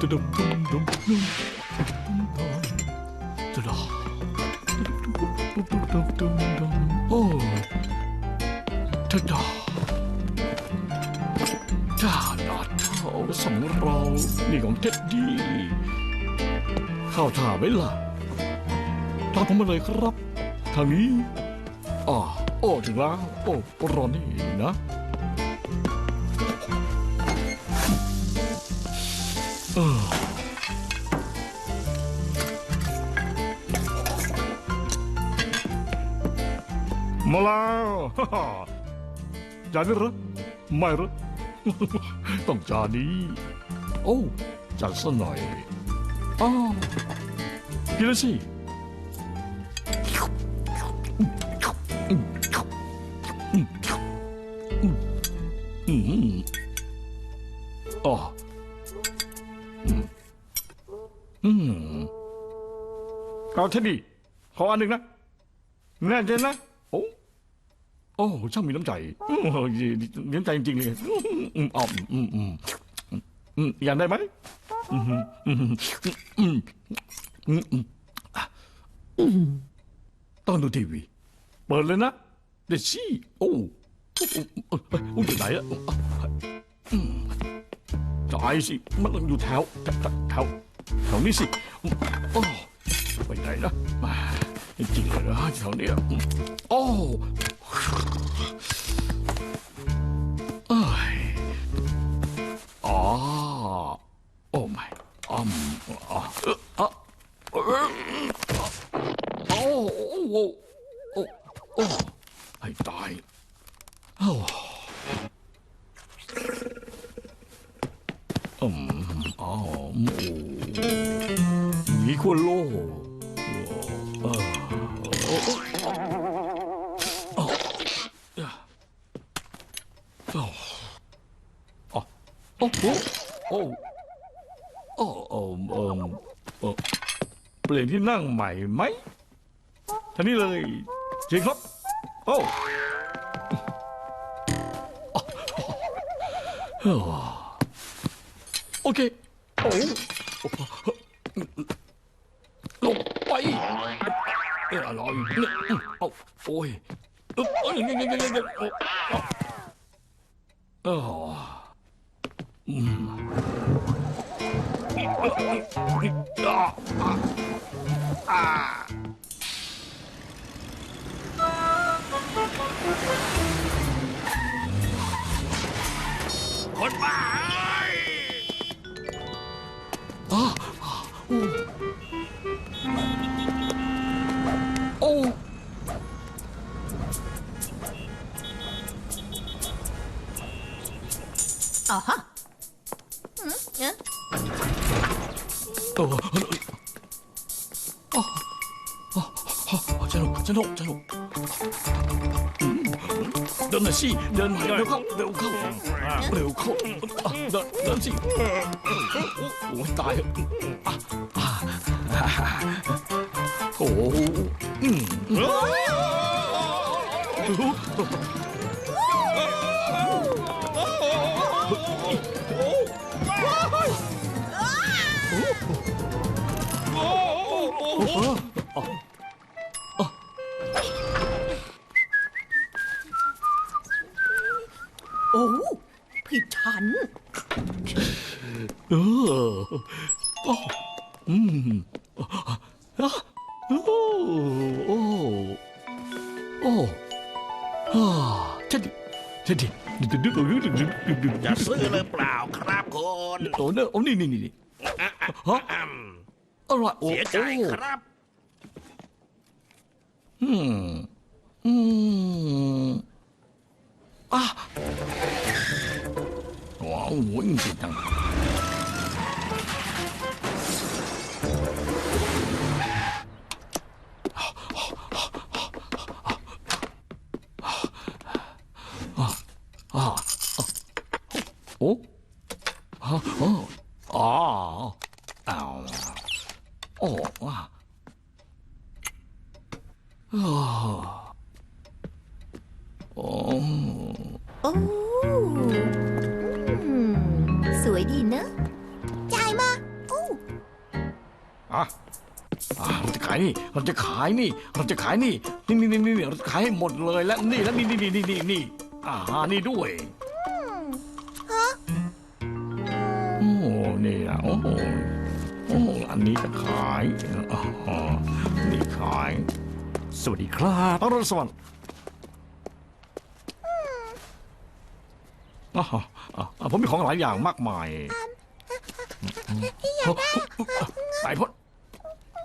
ตะดุมดุมดุมดุมตะดาดุมดุมดุมดุมโอ้ตะดาจ้าหน้าเท้าสองเรานี่ของเท็ดดี้เข้าท่าไหมล่ะตามผมมาเลยครับ ทางนี้อ่าโอ้ ถึงแล้ว โอ้ รอนี่นะ มาแล้วฮ่าฮ่าจานนี้เหรอไม่เหรอ ต้องจานนี้ โอ้จัดซะหน่อยอ้าวกินเลยสิอืมอ๋ออืมเอาเท็ดดี้ขออันหนึ่งนะ แน่ใจนะ โอ้ช่างมีน้ำใจอืมมีน้ำใจจริงๆเลยอืมอ๋ออืมอืมอืมอยากได้ไหมอืมอืมอืมอืมอืมอะต้องดูทีวี เปิดเลยนะเดี๋ยวชี้โอ้โอ้โอ้โอ้โอ้อยู่ไหนอะอืมจ่ายสิมันต้องอยู่แถวแถวแถวแถวนี้สิโอ้ไปไหนนะมา 进来了，小丽。哦，哎，啊，Oh my，啊啊啊，哦哦哦哦，哎大，哦。嗯，哦，迷困喽，啊。 โอ้โอ้เอิมเอ่อเปลี่ยนที่นั่งใหม่ไหมท่านี้เลยเชิญครับโอ้โอเคโอ้ 어, 오이. 어, 어, 음. 아. 곧 봐! 啊哈！嗯嗯。哦哦哦哦哦！站住站住站住！嗯嗯，等下先，等流口流口流口，啊，等下先。我大爷！啊啊啊！哦嗯。 อะเดินเดินสิโอ้ยตายอะอะโอ้โหอืมอ๋อโอ้ผิดฉัน เอออ้อืมอะโอ้โอ้โอ้ฮ่าเท็ดดี้เท็ดดี้ดึ๊ดดึ๊ดดึ๊ดดึ๊ดดึ๊ดดึ๊ดดึ๊ดจะซื้อหรือเปล่าครับคุณโอ้เนี่ยโอ้นี่นี่นี่นี่ อะอะฮะอะอะไรโอ้เสียใจโอ้ ครับ 嗯嗯啊哇哦我也紧张好好啊哦啊啊啊哦哦哦哦啊 เราจะขายนี่ เราจะขายนี่ นี่นี่นี่นี่เราจะขายให้หมดเลยและนี่และนี่นี่นี่นี่นี่อ่านี่ด้วยโอ้นี่นะโอ้โหโอ้อันนี้จะขายอ๋อนี่ขาย สวัสดีครับอรุณสวัสดิ์อ๋ออ๋อผมมีของหลายอย่างมากมายสายพด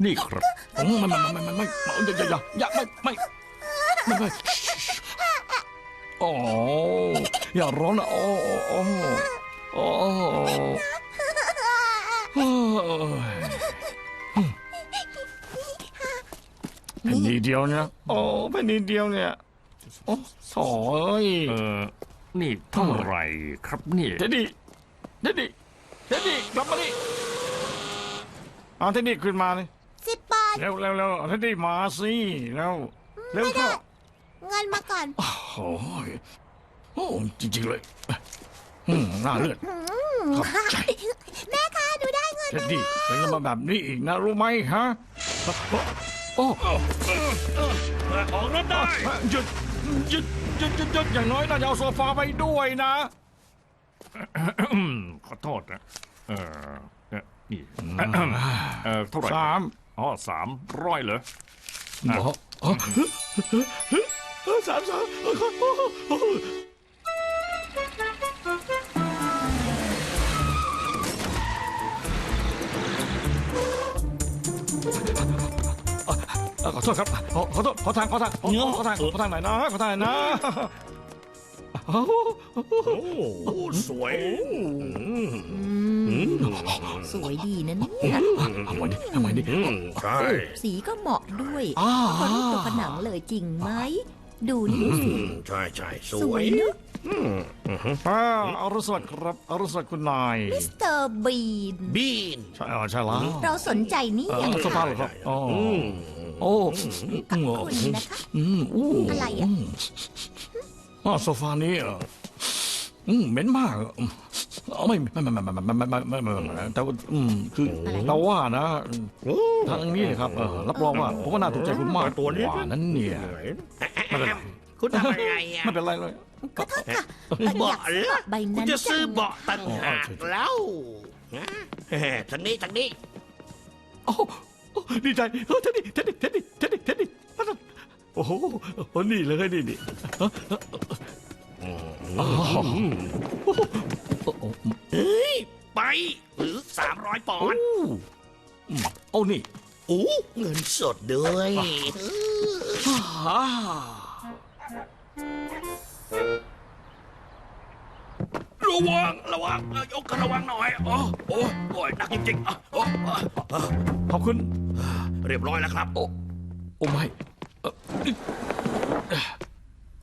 นี่ครับ ไม่ไม่ไม่ไม่ไม่ไม่อย่าอย่าอย่าไม่ไม่ไม่ไม่โอ้อย่าร้อนนะโอ้โอ้โอ้โอ้แผ่นนี้เดียวเนี่ยโอ้แผ่นนี้เดียวเนี่ยโอ้โถ่เอ้ยเออนี่เท่าไหร่ครับเนี่ยเท็ดดี้เท็ดดี้เท็ดดี้กลับมาดิเอาเท็ดดี้ขึ้นมาเลยสิบบาท เร็วเร็วเร็วเท็ดดี้มาสิเร็วเร็วเข้าเงินมาก่อน โอ้โหโอ้จริงๆเลยอืมน่าเลือด ขอบใจ แม่คะหนูได้เงินเท็ดดี้เป็นมาแบบนี้อีกนะรู้ไหมฮะโอ้ออกรถได้หยุดหยุดหยุดหยุดหยุดอย่างน้อยน่าจะเอาโซฟาไปด้วยนะอืมขอโทษนะเออเอ่อนี่เออเท่าไหร่สาม อ๋อสามร้อยเหรอหมออ๋อสามสามเอ่อขอโทษครับขอขอโทษขอทางขอทางขอขอทางขอทางไหนอยนะขอทางไหนอยนะ โอ้โหสวยสวยดีนะเนี่ยเอาไว้ดิเอาไว้ดิอืมใช่สีก็เหมาะด้วยอ่าพอรูปตัวผนังเลยจริงไหม ดูนี่สิอืมใช่ใช่สสววยยเนอะอ่าอรุณสวัสดิ์ครับอรุณสวัสดิ์คุณนายมิสเตอร์บีนบีนใช่อ๋อใช่แล้วเราสนใจนี่เอออย่างโซฟาเหรอครับอ๋ออืมโอ้กับอืมคุณนะคะอืมอู้อะไรอะ มอ๋อโซฟานี้เหรออืมเหม็นมากอืมเอาไม่ไม่ไม่ไม่ไม่ไม่ไม่ไม่ไม่ไม่ไม่แต่ว่าอืมคือเราว่านะโอ้ทางนี้ครับเออรับรองว่าผมว่าน่าถูกใจคุณมากตัวนี้กว่านั้นเนี่ยไม่เป็นไรคุณทำยังไงอะไม่เป็นไรเลยขอโทษค่ะเบาะอยากซื้อแล้วใบคุณนั้นจะซื้อจังเบาะต่างหากแล้วนะเฮ้ทางนี้ทางนี้โอ้โอ้ดีใจเฮ้ยเท็ดดี้เท็ดดี้เท็ดดี้เท็ดดี้เท็ดดี้โอ้โหโอ้นี่เลยนี่นี่อ๋อโอ้โห เฮ้ย ไป หรือสามร้อยปอนด์อืมโอ้นี่โอ้เงินสดด้วยอ่าระวัง ระวังเออยกกันระวังหน่อยโอ้โอ้โอ้ยหนักจริงๆอะโอ้อะอะขอบคุณ เรียบร้อยแล้วครับ โอ้โอ้ไม่เอ่อ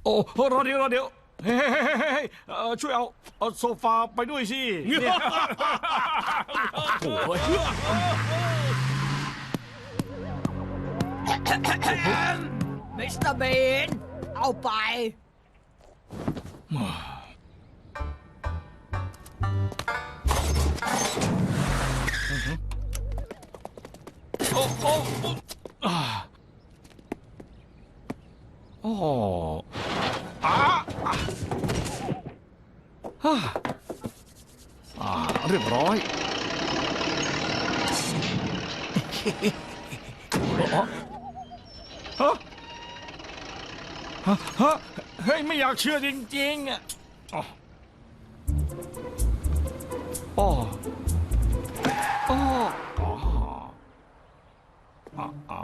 โอ้โอ้รอเดี๋ยวรอเดี๋ยว เฮ้ยเฮ้ยเฮ้ยเฮ้ยเอ่อช่วยเอาเอาโซฟาไปด้วยสิเนี่ยโอ้ยมิสเตอร์บีนเอาไป โอ้โอ้โอ้ อ่าอ่าอ่าอ่าเรียบร้อยอ๋อฮะฮะฮะเฮ้ย ไม่อยากเชื่อจริงๆอะอ๋ออ๋ออ๋ออ๋อ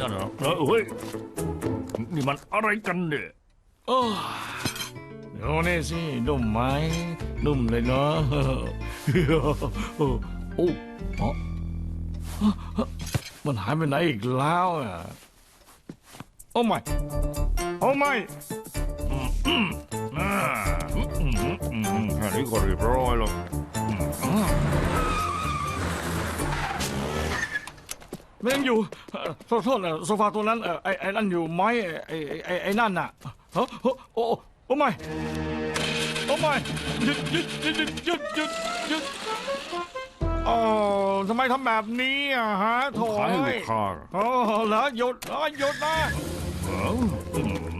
นั่นเหรอเออเฮ้ยนี่มันอะไรกันเนี่ยโอ้ดูนี่สินุ่มไหมนุ่มเลยเนาะโอ้โอ้โอ้มันหายไปไหนอีกแล้วอะโอ้ไม่โอ้ไม่อ่าอืมอืมอืมแค่นี้ก็เรียบร้อยแล้ว มมันยังอยู่เอ่อโทษโทษนะโซฟาตัวนั้นเออไอ้ไอ้นั่นอยู่ไหมไอ้ไอ้ไอ้ไอ้นั่นน่ะโอ้โอ้โอ้โอ้ไม่โอ้ไม่หยุดหยุดหยุดหยุดหยุดหยุดหยุดโอ้ทำไมทำแบบนี้อะฮะโถ่ขายให้ลูเอ้ยกค้า โอ้เหรอหยุดเอ้ยหยุดนะ เอ้าอืม